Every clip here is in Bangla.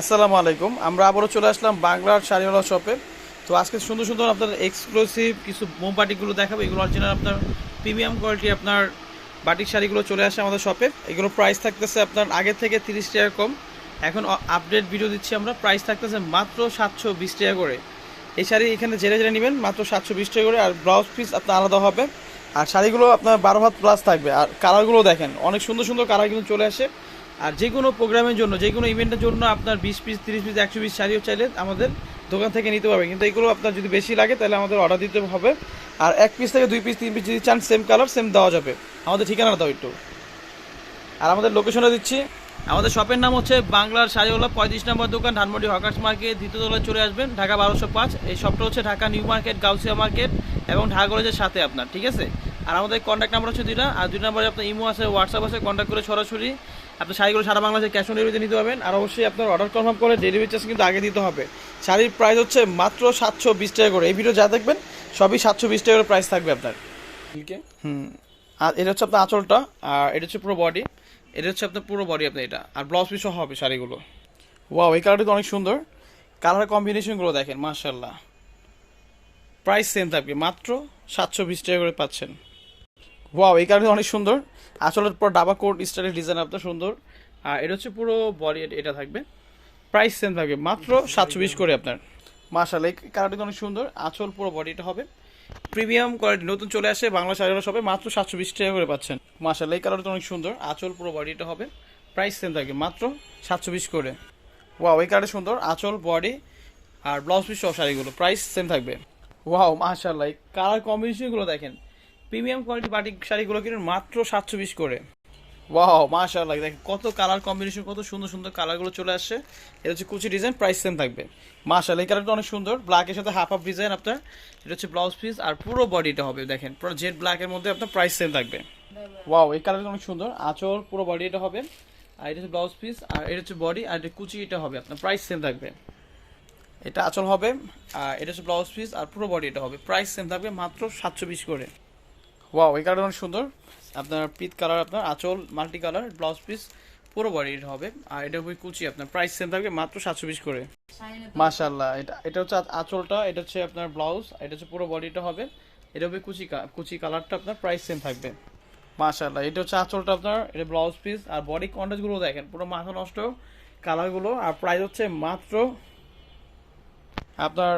আসসালামু আলাইকুম। আমরা আবারও চলে আসলাম বাংলার শাড়িওয়ালা শপে। তো আজকে সুন্দর সুন্দর আপনার এক্সক্লুসিভ কিছু মোম মোমবাটিকগুলো দেখাবো। এগুলো অরিজিনাল আপনার প্রিমিয়াম কোয়ালিটি আপনার বাটিক শাড়িগুলো চলে আসে আমাদের শপে এগুলো প্রাইস থাকতেছে আপনার আগে থেকে তিরিশ টাকা কম। এখন আপডেট ভিডিও দিচ্ছি আমরা। প্রাইস থাকতেছে মাত্র সাতশো বিশ টাকা করে। এই শাড়ি এখানে জেনে জেনে নেবেন, মাত্র সাতশো বিশ টাকা করে। আর ব্লাউজ পিস আপনার আলাদা হবে। আর শাড়িগুলো আপনার বারো হাত প্লাস থাকবে। আর কালারগুলো দেখেন, অনেক সুন্দর সুন্দর কালার কিন্তু চলে আসে। আর যে কোনো প্রোগ্রামের জন্য, যে কোনো ইভেন্টের জন্য আপনার বিশ পিস তিরিশ পিস একশো পিস শাড়িও চাইলে আমাদের দোকান থেকে নিতে পারবেন। কিন্তু এগুলো আপনার যদি বেশি লাগে, তাহলে আমাদের অর্ডার দিতে হবে। আর এক পিস থেকে দুই পিস তিন পিস যদি চান সেম কালার সেম দেওয়া যাবে। আমাদের ঠিকানা দাও একটু। আর আমাদের লোকেশনটা দিচ্ছি। আমাদের শপের নাম হচ্ছে বাংলার শাড়িওয়ালা পঁয়ত্রিশ নম্বর দোকান, ধানমন্ডি হকার্স মার্কেট, দ্বিতীয় তলায় চলে আসবেন, ঢাকা বারোশো পাঁচ। এই শপটা হচ্ছে Dhaka new market, Gausia market এবং ঢাকা কলেজের সাথে আপনার, ঠিক আছে? আর আমাদের কন্ট্যাক্ট নাম্বার হচ্ছে দুইটা, আর দুই নম্বরে আপনার ইমো আছে হোয়াটসঅ্যাপ আছে কন্ট্যাক্ট করে সরাসরি আপনি শাড়িগুলো সারা বাংলাদেশে ক্যাশ অন ডেলিভারিতে নিতে পারবেন। আর অবশ্যই আপনার অর্ডার কনফার্ম করে ডেলিভারি চার্জ কিন্তু আগে দিতে হবে। শাড়ির প্রাইস হচ্ছে মাত্র সাতশো বিশ টাকা করে। এই ভিডিও যা দেখবেন সবই সাতশো বিশ টাকা করে প্রাইস থাকবে আপনার। হুম। আর এটা হচ্ছে আপনার আঁচলটা আর এটা হচ্ছে পুরো বডি এটা হচ্ছে আপনার পুরো বডি আপনার এটা। আর ব্লাউজ পিসও হবে শাড়িগুলো। ওয়াও এই কালারটা তো অনেক সুন্দর। কালার কম্বিনেশনগুলো দেখেন মার্শাল্লাহ প্রাইস সেম থাকবে মাত্র সাতশো বিশ টাকা করে পাচ্ছেন। ওয়াও এই কালারটা অনেক সুন্দর। আঁচলের পর ডাবা কোট স্টাইলের ডিজাইন আপনার সুন্দর। আর এটা হচ্ছে পুরো বডি এটা থাকবে। প্রাইস সেম থাকবে মাত্র সাতশো বিশ করে আপনার। মার্শাল এই কালারটা তো অনেক সুন্দর। আঁচল পুরো বডিটা হবে। প্রিমিয়াম কোয়ালিটি নতুন চলে আসে বাংলা শাড়িগুলো সবে মাত্র সাতশো বিশ টাকা করে পাচ্ছেন। মার্শাল এই কালারটা অনেক সুন্দর। আঁচল পুরো বডিটা হবে। প্রাইস সেম থাকবে মাত্র সাতশো বিশ করে। ওয়াও এই কালারটা সুন্দর। আঁচল বডি আর ব্লাউজ পিস সব শাড়িগুলো প্রাইস সেম থাকবে। ওয়াও মার্শাল্লাহ এই কালার কম্বিনেশনগুলো দেখেন। প্রিমিয়াম কোয়ালিটি বাটিক শাড়িগুলো কিনুন মাত্র সাতশো বিশ করে। ওয়াও মাশাআল্লাহ, দেখেন কত কালার কম্বিনেশন, কত সুন্দর সুন্দর কালারগুলো চলে আসছে। এটা হচ্ছে কুচি ডিজাইন প্রাইস সেম থাকবে। মাশাআল্লাহ, এই কালারটা অনেক সুন্দর। ব্ল্যাকের সাথে হাফ হাফ ডিজাইন আপনার। এটা হচ্ছে ব্লাউজ পিস আর পুরো বডিটা হবে, দেখেন। পুরো জেড ব্ল্যাকের মধ্যে আপনার প্রাইস সেম থাকবে। ওয়াও এই কালারটা অনেক সুন্দর। আঁচল, পুরো বডি এটা হবে। আর এটা হচ্ছে ব্লাউজ পিস আর এটা হচ্ছে বডি আর এটা কুচি এটা হবে, আপনার প্রাইস সেম থাকবে। এটা আঁচল হবে, আর এটা হচ্ছে ব্লাউজ পিস আর পুরো বডি এটা হবে। প্রাইস সেম থাকবে মাত্র সাতশো বিশ করে। ওয়াও এই কালারটা অনেক সুন্দর। আপনার পিত কালার, আপনার আঁচল, মাল্টি কালার, ব্লাউজ পিস, পুরো বডি হবে। আর এটা হবে কুচি, আপনার প্রাইস সেম থাকবে মাত্র সাতশো বিশ করে। মাশাল্লাহ এটা এটা হচ্ছে আঁচলটা, এটা হচ্ছে আপনার ব্লাউজ এটা হচ্ছে পুরো বডিটা হবে। এটা হবে কুচি কুচি কালারটা আপনার প্রাইস সেম থাকবে। মাশাল্লাহ এটা হচ্ছে আঁচলটা আপনার, এটা ব্লাউজ পিস আর বডি কন্টেস্টগুলো দেখেন, পুরো মাথা নষ্ট কালারগুলো। আর প্রাইস হচ্ছে মাত্র আপনার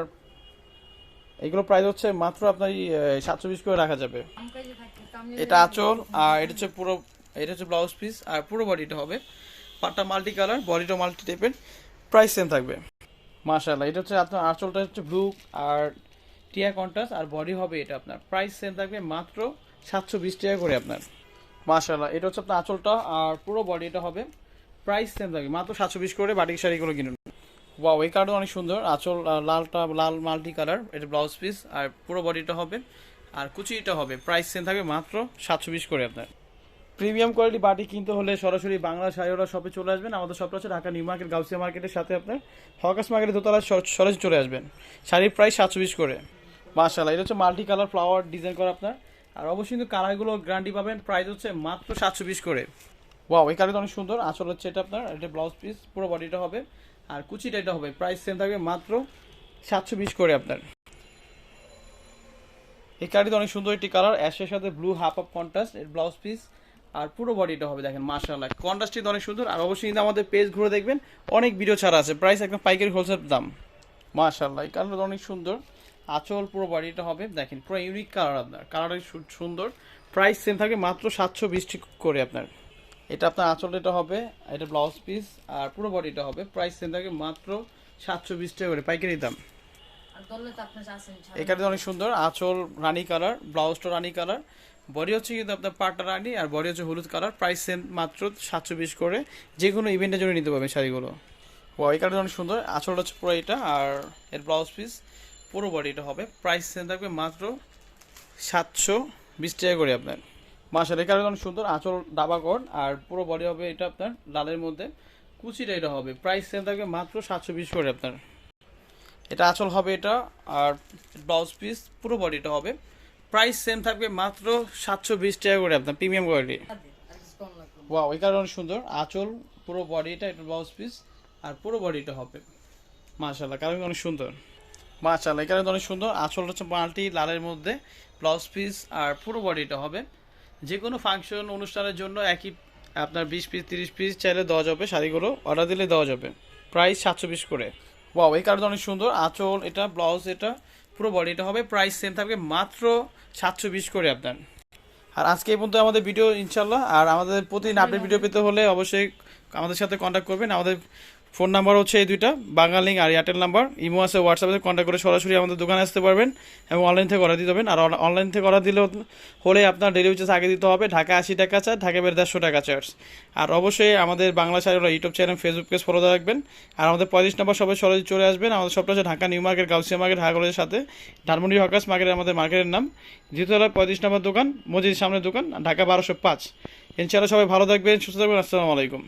এগুলো প্রাইস হচ্ছে মাত্র আপনার সাতশো বিশ করে রাখা যাবে। এটা আঁচল আর এটা হচ্ছে পুরো এটা হচ্ছে ব্লাউজ পিস আর পুরো বডিটা হবে। পাটটা মাল্টি কালার বডিটা মাল্টি টাইপের প্রাইস সেম থাকবে। মাশাআল্লাহ এটা হচ্ছে আপনার আঁচলটা হচ্ছে ব্লু আর টিয়া কন্ট্রাস্ট আর বডি হবে এটা আপনার। প্রাইস সেম থাকবে মাত্র সাতশো বিশ টাকা করে আপনার। মাশাআল্লাহ এটা হচ্ছে আপনার আঁচলটা আর পুরো বডিটা হবে। প্রাইস সেম থাকবে মাত্র সাতশো বিশ করে বাটিক শাড়িগুলো কিনুন। ওয়াও এই কালারটা অনেক সুন্দর। আঁচল লালটা, লাল মাল্টি কালার, এটা ব্লাউজ পিস, আর পুরো বডিটা হবে, আর কুচিটা হবে। প্রাইস সেম থাকবে মাত্র সাতশো বিশ করে আপনার। প্রিমিয়াম কোয়ালিটি বাটি কিনতে হলে সরাসরি বাংলা শাড়িওয়ালা শপে চলে আসবেন। আমাদের শপটা হচ্ছে ঢাকা নিউ মার্কেট, গাউসিয়া মার্কেটের সাথে আপনার। হকাস মার্কেটের দোতলায় সর- সরাসরি চলে আসবেন। শাড়ির প্রাইস সাতশো বিশ করে। মাশাল্লাহ এটা হচ্ছে মাল্টি কালার, ফ্লাওয়ার ডিজাইন করা আপনার। আর অবশ্যই কিন্তু কালারগুলো গ্যারান্টি পাবেন। প্রাইস হচ্ছে মাত্র সাতশো বিশ করে। ওয়াও এই কালারটা অনেক সুন্দর। আসল হচ্ছে এটা আপনার, এটা ব্লাউজ পিস পুরো বডিটা হবে। আর কুচিটা এটা হবে প্রাইস সেম থাকবে মাত্র সাতশো বিশ করে আপনার। এই কালারটি অনেক সুন্দর একটি কালার অ্যাশের সাথে ব্লু হাফ অফ কন্ট্রাস্ট এর ব্লাউজ পিস আর পুরো বডিটা হবে, দেখেন মার্শাল্লাহ কন্ট্রাস্টটি অনেক সুন্দর। আর অবশ্যই কিন্তু আমাদের পেজ ঘুরে দেখবেন, অনেক ভিডিও ছাড়া আছে। প্রাইস একদম পাইকারি হোলসেল দাম। মার্শাল্লাহ এই কালারটা অনেক সুন্দর। আঁচল পুরো বডিটা হবে, দেখেন, পুরো ইউনিক কালার আপনার। কালারটা সুন্দর। প্রাইস সেম থাকবে মাত্র সাতশো বিশ করে আপনার। এটা আপনার আঁচল এটা হবে এটা ব্লাউজ পিস আর পুরো বডিটা হবে। প্রাইস সেম থাকবে মাত্র সাতশো বিশ টাকা করে পাইকারি দাম। এখানে অনেক সুন্দর আঁচল রানি কালার ব্লাউজটা রানি কালার বডি হচ্ছে কিন্তু আপনার পাটা রানি আর বডি হচ্ছে হলুদ কালার প্রাইস সেম মাত্র সাতশো বিশ করে যে কোনো ইভেন্টের জন্য নিতে পারবেন শাড়িগুলো। ও এই কালারটা অনেক সুন্দর আঁচলটা হচ্ছে পুরো এটা আর এর ব্লাউজ পিস পুরো বডিটা হবে। প্রাইস সেম থাকবে মাত্র সাতশো বিশ টাকা করে আপনার। মাসাল এই অনেক সুন্দর আঁচল ডাবা কট আর পুরো বডি হবে এটা আপনার লালের মধ্যে। কুচিটা এটা হবে প্রাইস সেম থাকবে মাত্র সাতশো বিশ করে আপনার। এটা আঁচল হবে এটা, আর ব্লাউজ পিস পুরো বডিটা হবে। প্রাইস সেম থাকবে মাত্র সাতশো বিশ টাকা করে আপনার প্রিমিয়াম কোয়ালিটি ওয়াও এই কারণে সুন্দর আঁচল, পুরো বডিটা এটা ব্লাউজ পিস আর পুরো বডিটা হবে। মাশাল্লাহ কালার অনেক সুন্দর। মাশাল্লাহ এই কালার অনেক সুন্দর আঁচলটা হচ্ছে মাল্টি, লালের মধ্যে ব্লাউজ পিস আর পুরো বডিটা হবে। যে কোনো ফাংশন অনুষ্ঠানের জন্য একই আপনার বিশ পিস তিরিশ পিস চাইলে দেওয়া যাবে। শাড়িগুলো অর্ডার দিলে দেওয়া যাবে। প্রাইস সাতশো পিস করে। বাও এই কারণে অনেক সুন্দর। আঁচল, এটা ব্লাউজ এটা, পুরো বডিটা হবে প্রাইস সেম থাকবে মাত্র সাতশো বিশ করে আপনার। আর আজকে এই পর্যন্ত আমাদের ভিডিও ইনশাল্লাহ আর আমাদের প্রতিদিন আপডেট ভিডিও পেতে হলে অবশ্যই আমাদের সাথে কন্ট্যাক্ট করবেন। আমাদের ফোন নাম্বার হচ্ছে এই দুইটা লিঙ্ক আর এয়ারটেল নাম্বার ইমো আছে হোয়াটসঅ্যাপে কন্ট্যাক্ট করে সরাসরি আমাদের দোকানে আসতে পারবেন এবং অনলাইন থেকে অর্ডার দিতে পারবেন। আর অনলাইন থেকে অর্ডার দিলে হলে আপনার ডেলিভারি চার্জ আগে দিতে হবে। ঢাকা আশি টাকা চার্জ ঢাকা বের দেড়শো টাকা চার্জ আর অবশ্যই আমাদের Bangla Sariwala YouTube channel Facebook page follow রাখবেন। আর আমাদের পঁয়ত্রিশ নম্বর সবাই সরাসরি চলে আসবেন। আমাদের সবটা Dhaka new market, Gausia market Dhaka কলেজের সাথে। ধানমন্ডি হকাস মার্কেট আমাদের মার্কেটের নাম। দ্বিতীয়তলা পঁয়ত্রিশ নম্বর দোকান, মসজিদের সামনের দোকান, ঢাকা বারোশো পাঁচ। ইনশাআল্লাহ সবাই ভালো থাকবেন, সুস্থ থাকবেন। আসসালামু আলাইকুম।